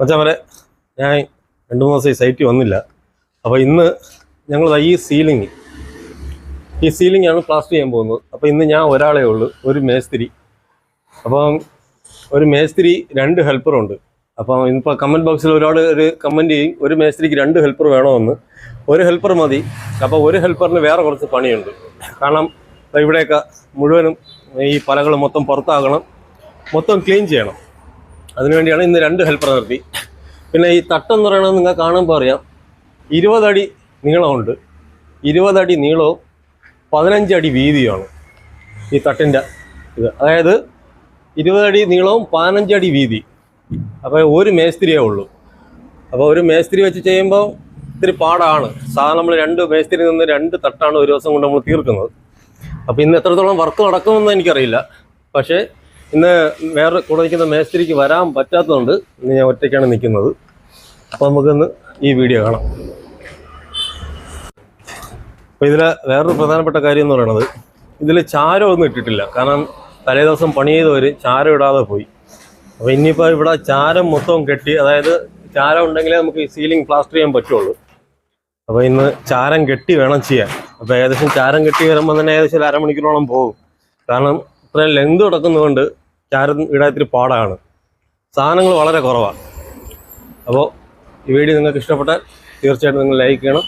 മച്ചാമരെ ഞാൻ രണ്ട് മൂന്ന് ദിവസം ഈ സൈറ്റിൽ വന്നില്ല. അപ്പോൾ ഇന്ന് ഞങ്ങൾ ഈ സീലിംഗ് ഈ സീലിംഗ് ആണ് പ്ലാസ്റ്റർ ചെയ്യാൻ പോകുന്നത്. അപ്പോൾ ഇന്ന് ഞാൻ ഒരാളേ ഉള്ളൂ ഒരു മേസ്തിരി. അപ്പം ഒരു മേസ്തിരി രണ്ട് ഹെൽപ്പറുണ്ട് അപ്പം ഇന്നിപ്പോൾ കമന്റ് ബോക്സിൽ ഒരാൾ ഒരു കമന്റ് ചെയ്യും ഒരു മേസ്തിരിക്ക് രണ്ട് ഹെൽപ്പർ വേണമെന്ന്. ഒരു ഹെൽപ്പർ മതി. അപ്പോൾ ഒരു ഹെൽപ്പറിന് വേറെ കുറച്ച് പണിയുണ്ട്. കാരണം ഇവിടെയൊക്കെ മുഴുവനും ഈ പലകൾ മൊത്തം പുറത്താകണം. മൊത്തം ക്ലീൻ ചെയ്യണം. അതിനുവേണ്ടിയാണ് ഇന്ന് രണ്ട് ഹെൽപ്പർ നിർത്തി. പിന്നെ ഈ തട്ടെന്ന് പറയുന്നത് നിങ്ങൾ കാണുമ്പോൾ അറിയാം. ഇരുപതടി നീളമുണ്ട്. ഇരുപതടി നീളവും പതിനഞ്ചടി വീതിയുമാണ് ഈ തട്ടിന്റെ ഇത്. അതായത് ഇരുപതടി നീളവും പതിനഞ്ചടി വീതി. അപ്പോൾ ഒരു മേസ്തിരിയേ ഉള്ളൂ. അപ്പോൾ ഒരു മേസ്തിരി വെച്ച് ചെയ്യുമ്പോൾ ഇത്തിരി പാടാണ്. സാധാരണ നമ്മൾ രണ്ട് മേസ്തിരി നിന്ന് രണ്ട് തട്ടാണ് ഒരു ദിവസം കൊണ്ട് നമ്മൾ തീർക്കുന്നത്. അപ്പോൾ ഇന്ന് എത്രത്തോളം വർക്ക് നടക്കുമെന്ന് എനിക്കറിയില്ല. പക്ഷേ ഇന്ന് വേറെ കൂടെ നിൽക്കുന്ന മേസ്തിരിക്ക് വരാൻ പറ്റാത്തതുകൊണ്ട് ഇന്ന് ഞാൻ ഒറ്റയ്ക്കാണ് നിൽക്കുന്നത്. അപ്പോൾ നമുക്കിന്ന് ഈ വീഡിയോ കാണാം. അപ്പോൾ ഇതിൽ വേറൊരു പ്രധാനപ്പെട്ട കാര്യം എന്ന് പറയുന്നത് ഇതിൽ ചാരം ഒന്നും ഇട്ടിട്ടില്ല. കാരണം തലേ ദിവസം പണി ചെയ്തവർ ചാരം ഇടാതെ പോയി. അപ്പോൾ ഇനിയിപ്പോൾ ഇവിടെ ചാരം മൊത്തം കെട്ടി അതായത് ചാരം ഉണ്ടെങ്കിലേ നമുക്ക് സീലിംഗ് പ്ലാസ്റ്റർ ചെയ്യാൻ പറ്റുള്ളൂ. അപ്പോൾ ഇന്ന് ചാരം കെട്ടി വേണം ചെയ്യാൻ. അപ്പോൾ ഏകദേശം ചാരം കെട്ടി വരുമ്പോൾ തന്നെ ഏകദേശം അരമണിക്കൂറോളം പോകും. കാരണം ഇത്രയും ലെങ്ത് കിടക്കുന്നതുകൊണ്ട് ചാരം ഇടാൻ ഇത്തിരി പാടാണ്. സാധനങ്ങൾ വളരെ കുറവാണ് അപ്പോൾ ഈ വീഡിയോ നിങ്ങൾക്ക് ഇഷ്ടപ്പെട്ടാൽ തീർച്ചയായിട്ടും നിങ്ങൾ ലൈക്ക് ചെയ്യണം.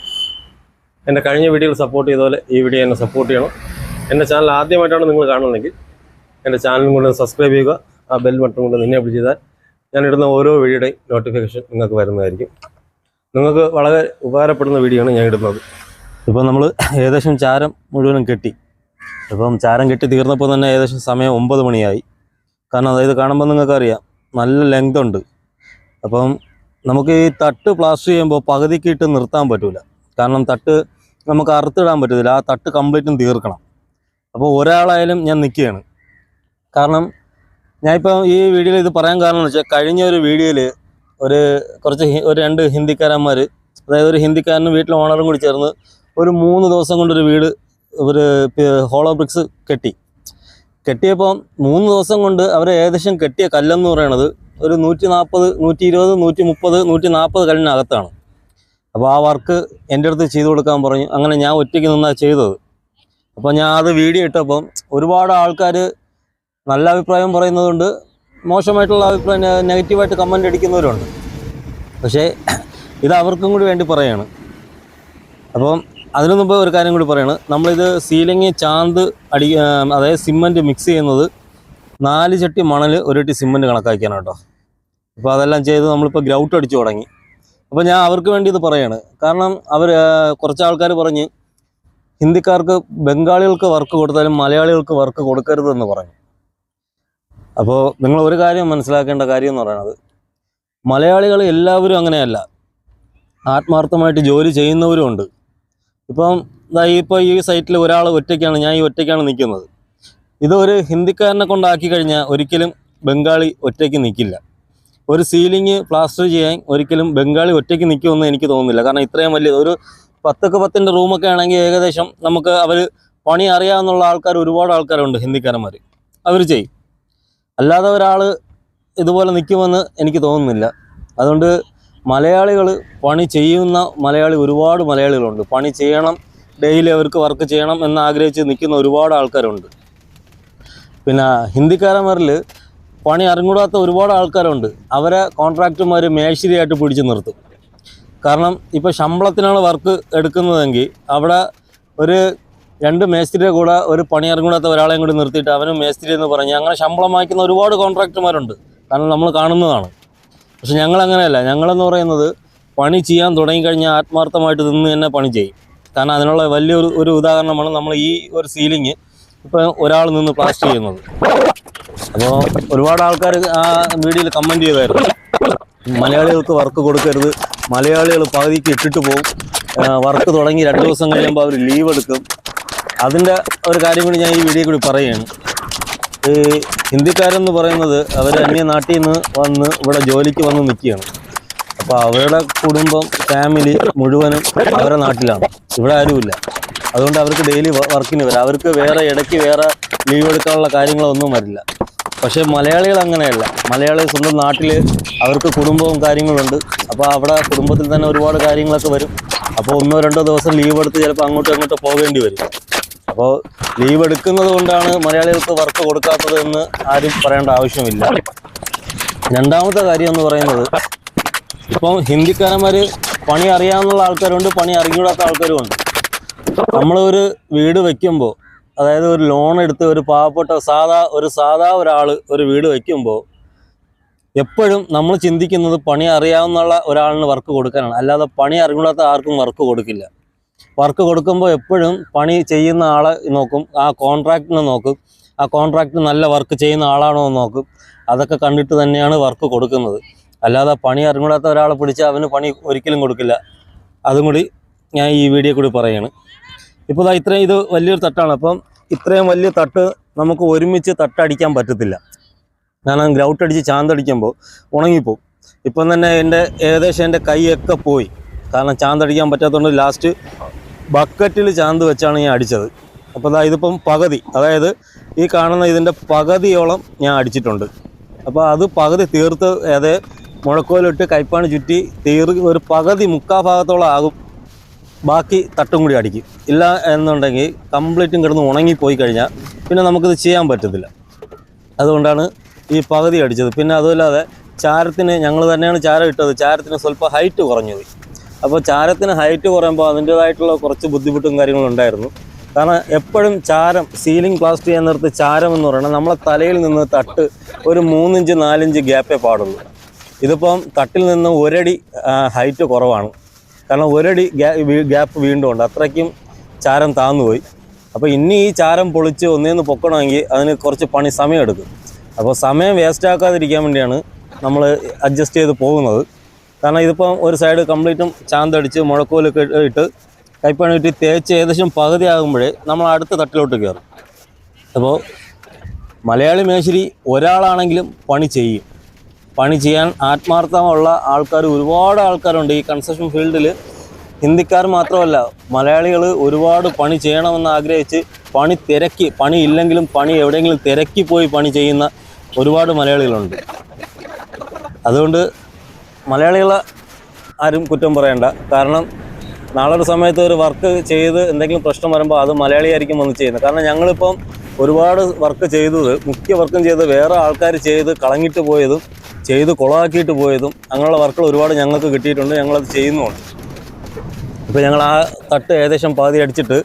എന്റെ കഴിഞ്ഞ വീഡിയോയിൽ സപ്പോർട്ട് ചെയ്ത ഈ വീഡിയോ എന്നെ സപ്പോർട്ട് ചെയ്യണം. എന്റെ ചാനൽ ആദ്യമായിട്ടാണ് നിങ്ങൾ കാണുന്നതെങ്കിൽ എന്റെ ചാനലും കൊണ്ട് സബ്സ്ക്രൈബ് ചെയ്യുക. ആ ബെൽ ബട്ടൺ കൊണ്ട് നിന്നെ അപ്ലൈ ചെയ്താൽ ഞാൻ ഇടുന്ന ഓരോ വീഡിയോയുടെയും നോട്ടിഫിക്കേഷൻ നിങ്ങൾക്ക് വരുന്നതായിരിക്കും. നിങ്ങൾക്ക് വളരെ ഉപകാരപ്പെടുന്ന വീഡിയോ ആണ് ഞാൻ ഇടുന്നത്. ഇപ്പോൾ നമ്മൾ ഏകദേശം ചാരം മുഴുവനും കെട്ടി. ഇപ്പം ചാരം കെട്ടി തീർന്നപ്പോൾ തന്നെ ഏകദേശം സമയം ഒമ്പത് മണിയായി. കാരണം അതായത് കാണുമ്പോൾ നിങ്ങൾക്കറിയാം നല്ല ലെങ്ത് ഉണ്ട്. അപ്പം നമുക്ക് ഈ തട്ട് പ്ലാസ്റ്റർ ചെയ്യുമ്പോൾ പകുതിക്ക് ഇട്ട് നിർത്താൻ പറ്റില്ല കാരണം തട്ട് നമുക്ക് അറുത്തിടാൻ പറ്റത്തില്ല. ആ തട്ട് കംപ്ലീറ്റും തീർക്കണം. അപ്പോൾ ഒരാളായാലും ഞാൻ നിൽക്കുകയാണ് കാരണം ഞാനിപ്പോൾ ഈ വീഡിയോയിൽ ഇത് പറയാൻ കാരണം എന്ന് വെച്ചാൽ കഴിഞ്ഞ ഒരു വീഡിയോയിൽ ഒരു കുറച്ച് ഒരു രണ്ട് ഹിന്ദിക്കാരന്മാർ അതായത് ഒരു ഹിന്ദിക്കാരനും വീട്ടിലെ ഓണറും കൂടി ചേർന്ന് ഒരു മൂന്ന് ദിവസം കൊണ്ടൊരു വീട് ഒരു ഹോളോ ബ്രിക്സ് കെട്ടി. കെട്ടിയപ്പോൾ മൂന്ന് ദിവസം കൊണ്ട് അവർ ഏകദേശം കെട്ടിയ കല്ലെന്ന് പറയണത് ഒരു നൂറ്റി നാൽപ്പത് നൂറ്റി ഇരുപത് നൂറ്റി മുപ്പത് നൂറ്റി നാൽപ്പത് കല്ലിനകത്താണ്. അപ്പോൾ ആ വർക്ക് എന്റെ അടുത്ത് ചെയ്തു കൊടുക്കാൻ പറഞ്ഞു. അങ്ങനെ ഞാൻ ഒറ്റയ്ക്ക് നിന്നാണ് ചെയ്തത്. അപ്പോൾ ഞാൻ അത് വീഡിയോ ഇട്ടപ്പം ഒരുപാട് ആൾക്കാർ നല്ല അഭിപ്രായം പറയുന്നതുകൊണ്ട് മോശമായിട്ടുള്ള അഭിപ്രായം നെഗറ്റീവായിട്ട് കമന്റ് അടിക്കുന്നവരുണ്ട്. പക്ഷേ ഇത് അവർക്കും കൂടി വേണ്ടി പറയാണ്. അപ്പം അതിനു മുമ്പ് ഒരു കാര്യം കൂടി പറയാണ്. നമ്മളിത് സീലിംഗ് ചാന്ത് അടി അതായത് സിമന്റ് മിക്സ് ചെയ്യുന്നത് നാല് ചട്ടി മണൽ ഒരു ചട്ടി കണക്കാക്കിയാണ് കേട്ടോ. അപ്പോൾ അതെല്ലാം ചെയ്ത് നമ്മളിപ്പോൾ ഗ്രൗട്ട് അടിച്ചു തുടങ്ങി. അപ്പോൾ ഞാൻ അവർക്ക് വേണ്ടി ഇത് പറയാണ്. കാരണം അവർ കുറച്ച് ആൾക്കാർ പറഞ്ഞ് ഹിന്ദിക്കാർക്ക് ബംഗാളികൾക്ക് വർക്ക് കൊടുത്താലും മലയാളികൾക്ക് വർക്ക് കൊടുക്കരുതെന്ന് പറഞ്ഞു. അപ്പോൾ നിങ്ങൾ ഒരു കാര്യം മനസ്സിലാക്കേണ്ട കാര്യം എന്ന് പറയുന്നത് മലയാളികൾ എല്ലാവരും അങ്ങനെയല്ല. ആത്മാർത്ഥമായിട്ട് ജോലി ചെയ്യുന്നവരും ഉണ്ട്. ഇപ്പം ഇപ്പോൾ ഈ സൈറ്റിൽ ഒരാൾ ഒറ്റയ്ക്കാണ് ഞാൻ ഈ ഒറ്റയ്ക്കാണ് നിൽക്കുന്നത് ഇതൊരു ഹിന്ദിക്കാരനെ കൊണ്ടാക്കി കഴിഞ്ഞാൽ ഒരിക്കലും ബംഗാളി ഒറ്റയ്ക്ക് നിൽക്കില്ല ഒരു സീലിംഗ് പ്ലാസ്റ്റർ ചെയ്യാൻ ഒരിക്കലും ബംഗാളി ഒറ്റയ്ക്ക് നിൽക്കുമെന്ന് എനിക്ക് തോന്നുന്നില്ല. കാരണം ഇത്രയും വലിയ ഒരു പത്തൊക്കെ പത്തിന്റെ റൂമൊക്കെ ആണെങ്കിൽ ഏകദേശം നമുക്ക് അവർ പണി അറിയാവുന്നുള്ള ആൾക്കാർ ഒരുപാട് ആൾക്കാരുണ്ട് ഹിന്ദിക്കാരന്മാർ അവർ ചെയ്യും. അല്ലാതെ ഒരാൾ ഇതുപോലെ നിൽക്കുമെന്ന് എനിക്ക് തോന്നുന്നില്ല. അതുകൊണ്ട് മലയാളികൾ പണി ചെയ്യുന്ന മലയാളി ഒരുപാട് മലയാളികളുണ്ട്. പണി ചെയ്യണം ഡെയിലി അവർക്ക് വർക്ക് ചെയ്യണം എന്ന് ആഗ്രഹിച്ച് നിൽക്കുന്ന ഒരുപാട് ആൾക്കാരുണ്ട്. പിന്നെ ഹിന്ദിക്കാരന്മാരിൽ പണി അറിഞ്ഞൂടാത്ത ഒരുപാട് ആൾക്കാരുണ്ട്. അവരെ കോൺട്രാക്ടർമാർ മേശരിയായിട്ട് പിടിച്ചു നിർത്തും. കാരണം ഇപ്പോൾ ശമ്പളത്തിനാണ് വർക്ക് എടുക്കുന്നതെങ്കിൽ അവിടെ ഒരു രണ്ട് മേസ്തിരിയെ കൂടെ ഒരു പണി ഇറങ്ങൂടാത്ത ഒരാളെയും കൂടി നിർത്തിയിട്ട് അവനും മേസ്ത്രി എന്ന് പറഞ്ഞ് അങ്ങനെ ശമ്പളം വാങ്ങിക്കുന്ന ഒരുപാട് കോൺട്രാക്ടർമാരുണ്ട് കാരണം നമ്മൾ കാണുന്നതാണ്. പക്ഷെ ഞങ്ങൾ അങ്ങനെയല്ല ഞങ്ങളെന്ന് പറയുന്നത് പണി ചെയ്യാൻ തുടങ്ങിക്കഴിഞ്ഞാൽ ആത്മാർത്ഥമായിട്ട് നിന്ന് തന്നെ പണി ചെയ്യും. കാരണം അതിനുള്ള വലിയൊരു ഒരു ഉദാഹരണമാണ് നമ്മൾ ഈ ഒരു സീലിംഗ് ഇപ്പോൾ ഒരാൾ നിന്ന് പ്ലാസ്റ്റ് ചെയ്യുന്നത്. അപ്പോൾ ഒരുപാട് ആൾക്കാർ ആ വീഡിയോയിൽ കമന്റ് ചെയ്തായിരുന്നു. മലയാളികൾക്ക് വർക്ക് കൊടുക്കരുത്. മലയാളികൾ പകുതിക്ക് ഇട്ടിട്ട് പോകും വർക്ക് തുടങ്ങി രണ്ട് ദിവസം കഴിയുമ്പോൾ അവർ ലീവ് എടുക്കും. അതിന്റെ ഒരു കാര്യം കൂടി ഞാൻ ഈ വീഡിയോ കൂടി പറയുകയാണ്. ഈ ഹിന്ദിക്കാരെന്ന് പറയുന്നത് അവർ അന്യ നാട്ടിൽ നിന്ന് വന്ന് ഇവിടെ ജോലിക്ക് വന്ന് നിൽക്കുകയാണ്. അപ്പോൾ അവരുടെ കുടുംബം ഫാമിലി മുഴുവനും അവരുടെ നാട്ടിലാണ്. ഇവിടെ ആരുമില്ല. അതുകൊണ്ട് അവർക്ക് ഡെയിലി വർക്കിന് വരാം. അവർക്ക് വേറെ ഇടയ്ക്ക് വേറെ ലീവ് എടുക്കാനുള്ള കാര്യങ്ങളൊന്നും വരില്ല. പക്ഷേ മലയാളികൾ അങ്ങനെയല്ല. മലയാളി സ്വന്തം നാട്ടിൽ അവർക്ക് കുടുംബവും കാര്യങ്ങളുണ്ട് അപ്പോൾ അവിടെ കുടുംബത്തിൽ തന്നെ ഒരുപാട് കാര്യങ്ങളൊക്കെ വരും. അപ്പോൾ ഒന്നോ രണ്ടോ ദിവസം ലീവ് എടുത്ത് ചിലപ്പോൾ അങ്ങോട്ടും ഇങ്ങോട്ടും പോകേണ്ടി വരും. അപ്പോൾ ലീവ് എടുക്കുന്നത് കൊണ്ടാണ് മലയാളികൾക്ക് വർക്ക് കൊടുക്കാത്തത് എന്ന് ആരും പറയേണ്ട ആവശ്യമില്ല. രണ്ടാമത്തെ കാര്യം എന്ന് പറയുന്നത് ഇപ്പം ഹിന്ദിക്കാരന്മാർ പണി അറിയാവുന്ന ആൾക്കാരുണ്ട് പണി അറിഞ്ഞൂടാത്ത ആൾക്കാരും ഉണ്ട് നമ്മളൊരു വീട് വെക്കുമ്പോൾ അതായത് ഒരു ലോൺ എടുത്ത് ഒരു പാവപ്പെട്ട സാധാ ഒരു സാധാ ഒരാൾ ഒരു വീട് വെക്കുമ്പോൾ എപ്പോഴും നമ്മൾ ചിന്തിക്കുന്നത് പണി അറിയാവുന്ന ഒരാളിന് വർക്ക് കൊടുക്കാനാണ്. അല്ലാതെ പണി അറിഞ്ഞൂടാത്ത ആർക്കും വർക്ക് കൊടുക്കില്ല. വർക്ക് കൊടുക്കുമ്പോൾ എപ്പോഴും പണി ചെയ്യുന്ന ആളെ നോക്കും. ആ കോൺട്രാക്റ്റിനെ നോക്കും. ആ കോൺട്രാക്റ്റ് നല്ല വർക്ക് ചെയ്യുന്ന ആളാണോ എന്ന് നോക്കും. അതൊക്കെ കണ്ടിട്ട് തന്നെയാണ് വർക്ക് കൊടുക്കുന്നത്. അല്ലാതെ പണി അറിഞ്ഞൂടാത്ത ഒരാളെ പിടിച്ച് അവന് പണി ഒരിക്കലും കൊടുക്കില്ല. അതും കൂടി ഞാൻ ഈ വീഡിയോ കൂടി പറയാണ്. ഇപ്പോൾ ഇതാ ഇത്രയും ഇത് വലിയൊരു തട്ടാണ്. അപ്പം ഇത്രയും വലിയ തട്ട് നമുക്ക് ഒരുമിച്ച് തട്ടടിക്കാൻ പറ്റത്തില്ല. ഞാൻ ഗ്രൗട്ട് അടിച്ച് ചാന്തടിക്കുമ്പോൾ ഉണങ്ങിപ്പോവും. ഇപ്പം തന്നെ എന്റെ ഏകദേശം എന്റെ കൈയൊക്കെ പോയി. കാരണം ചാന്തടിക്കാൻ പറ്റാത്തതുകൊണ്ട് ലാസ്റ്റ് ബക്കറ്റിൽ ചാന്ത് വെച്ചാണ് ഞാൻ അടിച്ചത്. അപ്പോൾ അതാ ഇതിപ്പം പകുതി. അതായത് ഈ കാണുന്ന ഇതിന്റെ പകുതിയോളം ഞാൻ അടിച്ചിട്ടുണ്ട്. അപ്പോൾ അത് പകുതി തീർത്ത് അതേ മുഴക്കോലിട്ട് കൈപ്പാണ് ചുറ്റി തീർ ഒരു പകുതി മുക്കാ ഭാഗത്തോളം ആകും. ബാക്കി തട്ടും കൂടി അടിക്കും. ഇല്ല എന്നുണ്ടെങ്കിൽ കംപ്ലീറ്റും കിടന്ന് ഉണങ്ങിപ്പോയി കഴിഞ്ഞാൽ പിന്നെ നമുക്കിത് ചെയ്യാൻ പറ്റത്തില്ല. അതുകൊണ്ടാണ് ഈ പകുതി അടിച്ചത്. പിന്നെ അതുമല്ലാതെ ചാരത്തിന് ഞങ്ങൾ തന്നെയാണ് ചാരം ഇട്ടത്. ചാരത്തിന് സ്വല്പം ഹൈറ്റ് കുറഞ്ഞു പോയി. അപ്പോൾ ചാരത്തിന് ഹൈറ്റ് കുറയുമ്പോൾ അതിന്റേതായിട്ടുള്ള കുറച്ച് ബുദ്ധിമുട്ടും കാര്യങ്ങളും ഉണ്ടായിരുന്നു. കാരണം എപ്പോഴും ചാരം സീലിംഗ് പ്ലാസ്റ്റർ ചെയ്യാൻ നിർത്തി ചാരം എന്ന് പറയുന്നത് നമ്മളെ തലയിൽ നിന്ന് തട്ട് ഒരു മൂന്നിഞ്ച് നാലിഞ്ച് ഗ്യാപ്പേ പാടുള്ളൂ. ഇതിപ്പം തട്ടിൽ നിന്ന് ഒരടി ഹൈറ്റ് കുറവാണ്. കാരണം ഒരടി ഗ്യാപ്പ് വീണ്ടും ഉണ്ട് അത്രയ്ക്കും ചാരം താന്നുപോയി. അപ്പോൾ ഇനി ഈ ചാരം പൊളിച്ച് ഒന്നേന്ന് പൊക്കണമെങ്കിൽ അതിന് കുറച്ച് പണി സമയം എടുക്കും അപ്പോൾ സമയം വേസ്റ്റ് ആക്കാതിരിക്കാൻ വേണ്ടിയാണ് നമ്മൾ അഡ്ജസ്റ്റ് ചെയ്ത് പോകുന്നത്. കാരണം ഇതിപ്പം ഒരു സൈഡ് കംപ്ലീറ്റും ചാന്തടിച്ച് മുഴക്കോലൊക്കെ ഇട്ട് കൈപ്പണി ഇട്ട് തേച്ച് ഏകദേശം പകുതി ആകുമ്പോഴേ നമ്മൾ അടുത്ത തട്ടിലോട്ട് കയറും. അപ്പോൾ മലയാളി മേശരി ഒരാളാണെങ്കിലും പണി ചെയ്യും. പണി ചെയ്യാൻ ആത്മാർത്ഥമുള്ള ആൾക്കാർ ഒരുപാട് ആൾക്കാരുണ്ട്. ഈ കൺസ്ട്രക്ഷൻ ഫീൽഡിൽ ഹിന്ദിക്കാർ മാത്രമല്ല മലയാളികൾ ഒരുപാട് പണി ചെയ്യണമെന്ന് ആഗ്രഹിച്ച് പണി തിരക്കി പണി ഇല്ലെങ്കിലും പണി എവിടെയെങ്കിലും തിരക്കി പോയി പണി ചെയ്യുന്ന ഒരുപാട് മലയാളികളുണ്ട്. അതുകൊണ്ട് മലയാളികളെ ആരും കുറ്റം പറയണ്ട. കാരണം നാളെ ഒരു സമയത്ത് ഒരു വർക്ക് ചെയ്ത് എന്തെങ്കിലും പ്രശ്നം വരുമ്പോൾ അത് മലയാളിയായിരിക്കും വന്ന് ചെയ്യുന്നത്. കാരണം ഞങ്ങളിപ്പം ഒരുപാട് വർക്ക് ചെയ്തത് മുഖ്യ വർക്കും ചെയ്ത് വേറെ ആൾക്കാർ ചെയ്ത് കളഞ്ഞിട്ട് പോയതും ചെയ്ത് കുളമാക്കിയിട്ട് പോയതും അങ്ങനെയുള്ള വർക്കുകൾ ഒരുപാട് ഞങ്ങൾക്ക് കിട്ടിയിട്ടുണ്ട്. ഞങ്ങളത് ചെയ്യുന്നുമുണ്ട് ഇപ്പോൾ ഞങ്ങൾ ആ തട്ട് ഏകദേശം പാതി അടിച്ചിട്ട്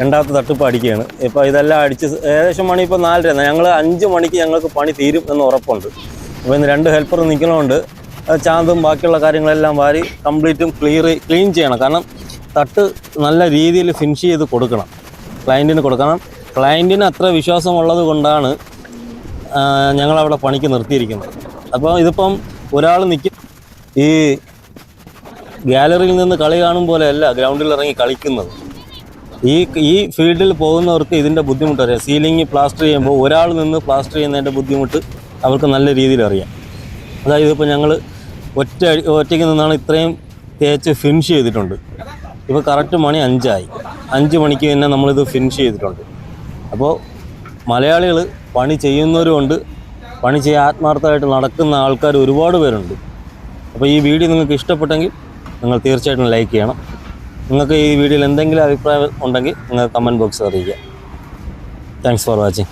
രണ്ടാമത്തെ തട്ട് ഇപ്പോൾ അടിക്കുകയാണ്. ഇപ്പോൾ ഇതെല്ലാം അടിച്ച് ഏകദേശം മണി ഇപ്പോൾ നാലര. ഞങ്ങൾ അഞ്ച് മണിക്ക് ഞങ്ങൾക്ക് പണി തീരും എന്ന് ഉറപ്പുണ്ട്. അപ്പോൾ ഇന്ന് രണ്ട് ഹെൽപ്പർ നിൽക്കണമുണ്ട് ചാന്തും ബാക്കിയുള്ള കാര്യങ്ങളെല്ലാം വാരി കംപ്ലീറ്റും ക്ലിയർ ക്ലീൻ ചെയ്യണം. കാരണം തട്ട് നല്ല രീതിയിൽ ഫിനിഷ് ചെയ്ത് കൊടുക്കണം. ക്ലയന്റിന് കൊടുക്കണം. ക്ലയന്റിന് അത്ര വിശ്വാസമുള്ളത് കൊണ്ടാണ് ഞങ്ങളവിടെ പണിക്ക് നിർത്തിയിരിക്കുന്നത്. അപ്പോൾ ഇതിപ്പം ഒരാൾ നിൽക്കും ഈ ഗാലറിയിൽ നിന്ന് കളി കാണും പോലെയല്ല ഗ്രൗണ്ടിൽ ഇറങ്ങി കളിക്കുന്നത്. ഈ ഈ ഫീൽഡിൽ പോകുന്നവർക്ക് ഇതിന്റെ ബുദ്ധിമുട്ട് അറിയാം. സീലിംഗ് പ്ലാസ്റ്റർ ചെയ്യുമ്പോൾ ഒരാൾ നിന്ന് പ്ലാസ്റ്റർ ചെയ്യുന്നതിന്റെ ബുദ്ധിമുട്ട് അവർക്ക് നല്ല രീതിയിൽ അറിയാം. അതായത് ഇപ്പോൾ ഞങ്ങൾ ഒറ്റ ഒറ്റയ്ക്ക് നിന്നാണ് ഇത്രയും തേച്ച് ഫിനിഷ് ചെയ്തിട്ടുണ്ട്. ഇപ്പോൾ കറക്റ്റ് മണി അഞ്ചായി. അഞ്ച് മണിക്ക് തന്നെ നമ്മളിത് ഫിനിഷ് ചെയ്തിട്ടുണ്ട്. അപ്പോൾ മലയാളികൾ പണി ചെയ്യുന്നവരുമുണ്ട്. പണി ചെയ്യാൻ ആത്മാർത്ഥമായിട്ട് നടക്കുന്ന ആൾക്കാർ ഒരുപാട് പേരുണ്ട്. അപ്പോൾ ഈ വീഡിയോ നിങ്ങൾക്ക് ഇഷ്ടപ്പെട്ടെങ്കിൽ നിങ്ങൾ തീർച്ചയായിട്ടും ലൈക്ക് ചെയ്യണം. നിങ്ങൾക്ക് ഈ വീഡിയോയിൽ എന്തെങ്കിലും അഭിപ്രായം ഉണ്ടെങ്കിൽ നിങ്ങൾ കമന്റ് ബോക്സിൽ അറിയിക്കുക. Thanks for watching